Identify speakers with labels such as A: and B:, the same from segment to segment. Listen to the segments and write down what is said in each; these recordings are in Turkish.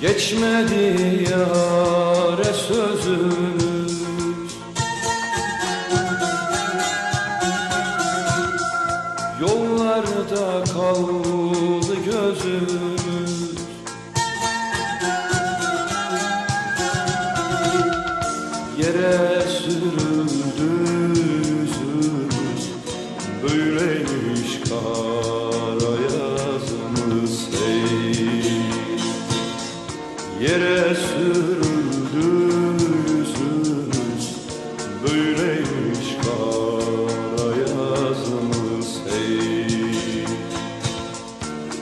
A: Geçmedi yare sözümüz. Yollarda kaldı gözümüz. Yere sürüldü yüzümüz. Böyleymiş kara Yere sürüldü yüzümüz Böyleymiş kara yazımız hey.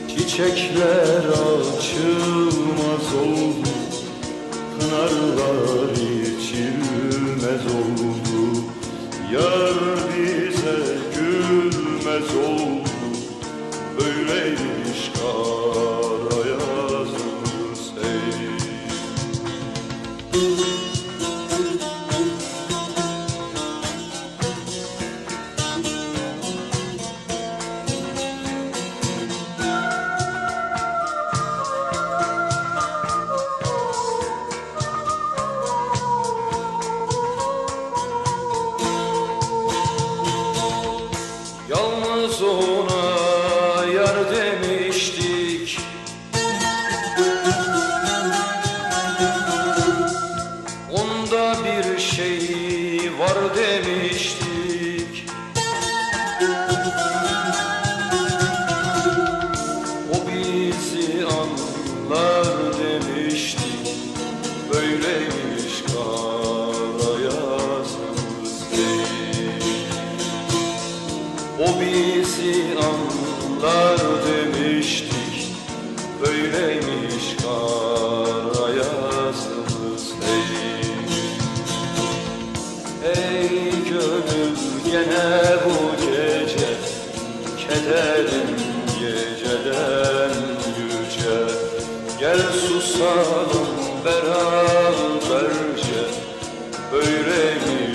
A: Çiçekler açılmaz oldu Pınarlar içilmez oldu. Yar bize gülmez oldu Böyleymiş kara Yalnız Onda bir şey var demiştik. O bizi anlar demiştik. Böyleymiş kara yazımız o bizi anlar demiştik. Böyleymiş gene bu gece Kederin geceden yüce. Gel susalım beraberce Böyleymiş